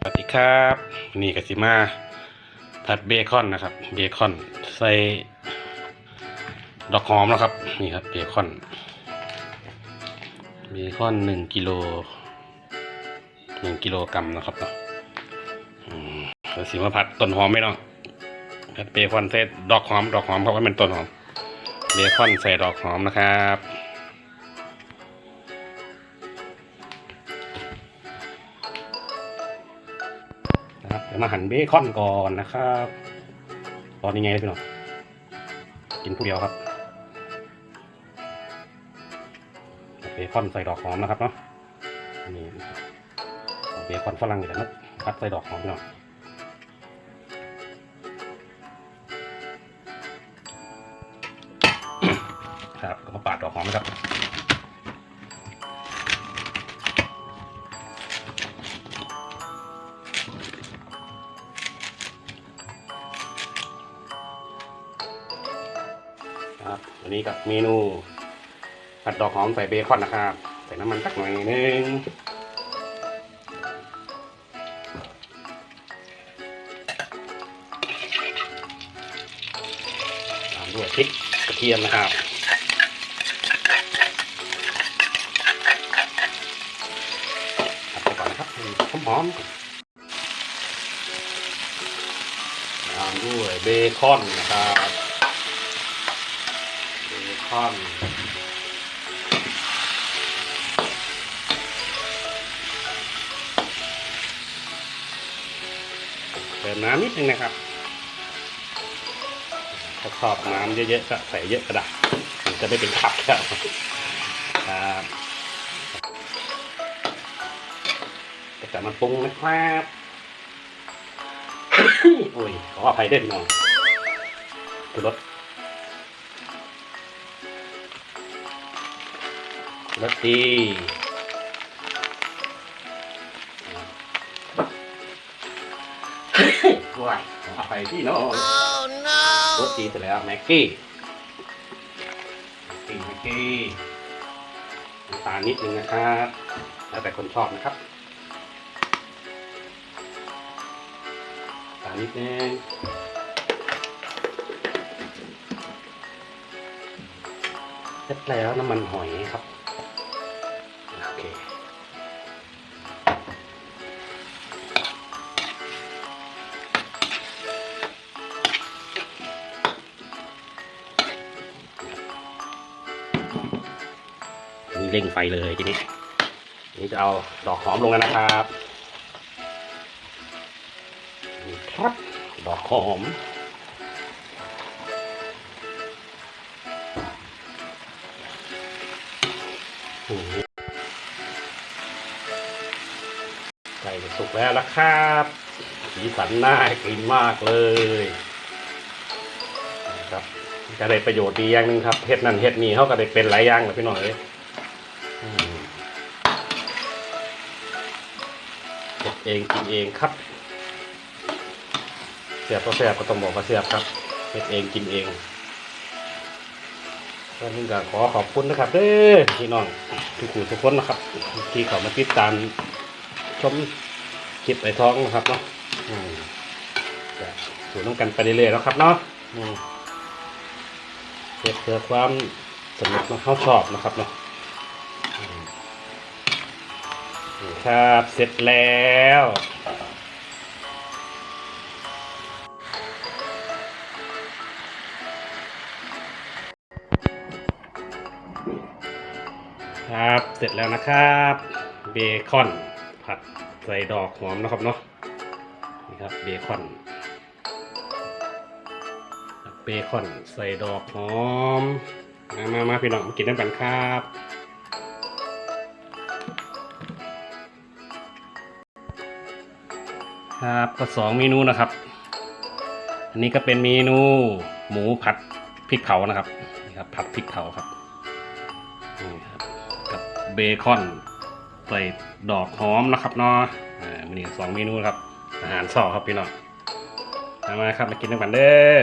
สวัสดีครับนี่กสิมาผัดเบคอนนะครับ เบคอนใส่ดอกหอมนะครับ นี่ครับเบคอน เบคอนหนึ่งกิโลหนึ่งกิโลกรัมนะครับเนาะอืมกสิมาผัดต้นหอมไหมเนาะผัดเบคอนใส่ดอกหอม ดอกหอมเพราะว่าเป็นต้นหอม เบคอนใส่ดอกหอมนะครับ นะครับเดี๋ยวมาหั่นเบคอนก่อนนะครับตอนนี้ไงพี่น้องกินผู้เดียวครับเบคอนใส่ดอกหอมนะครับเนาะนี่เบคอนฝรั่งอยู่แต่นะพัดใส่ดอกหอมพี่น้องครับก็มาปาดดอกหอมนะครับ วันนี้กับเมนูผัดดอกหอมใส่เบคอนนะครับ ใส่น้ำมันสักหน่อยนึงตามด้วยพริกกระเทียมนะครับผัดไปก่อนนะครับหอมหอมๆตามด้วยเบคอนนะครับ เบคอนเติมน้ำนิดนึงนะครับ ถ้าชอบน้ำเยอะๆก็ใส่เยอะก็ได้มันจะไม่เป็นขับแล้วครับก็จะมาปรุงนะครับโอ้ยขออภัยด้วยน้องคือรส รสดีว้ายขออภัยพี่น้องรสดีเสร็จแล้วแม็กกี้แม็กกี้แม็กกี้น้ำตาลนิดนึงนะครับ แล้วแต่คนชอบนะครับน้ำตาลนิดนึงเสร็จแล้วน้ำมันหอยครับ เร่งไฟเลยทีนี้นี่จะเอาดอกหอมลงแล้วนะครับนี่ครับดอกหอมโอ้โหไก่สุกแล้วละครับ สีสันน่ากินมากเลยนะครับจะได้ประโยชน์ดีอย่างหนึ่งครับเห็ดนั่นเห็ดนี่เขาก็ได้เป็นหลายอย่างเลยพี่หน้อย เห็ดเองกินเองครับเสียบก็เสียบก็ต้องบอกว่าเสียบครับเห็ดเองกินเองก็นี่ก็ขอขอบคุณนะครับเด้อพี่น้องทุกคนทุกคนนะครับ ที่เขามาติดตามชมคลิปไอ้ท้องนะครับเนาะอยู่ต้องกันไปเรื่อยๆแล้วครับเนาะเพื่อเพื่อความสนุกนะเขาชอบนะครับเนาะ ครับเสร็จแล้วครับเสร็จแล้วนะครับเบคอนผัดใส่ดอกหอมนะครับเนาะนี่ครับเบคอนเบคอนใส่ดอกหอมมามามาพี่น้องมากินน้ำกันครับ ครับก็สองเมนูนะครับ อันนี้ก็เป็นเมนูหมูผัดพริกเผานะครับนี่ครับผัดพริกเผาครับนี่ครับกับเบคอนใส่ดอกหอมนะครับเนาะอ่ามีสองเมนูครับ อาหารสอครับพี่น้องมาครับมากินด้วยกันเด้อ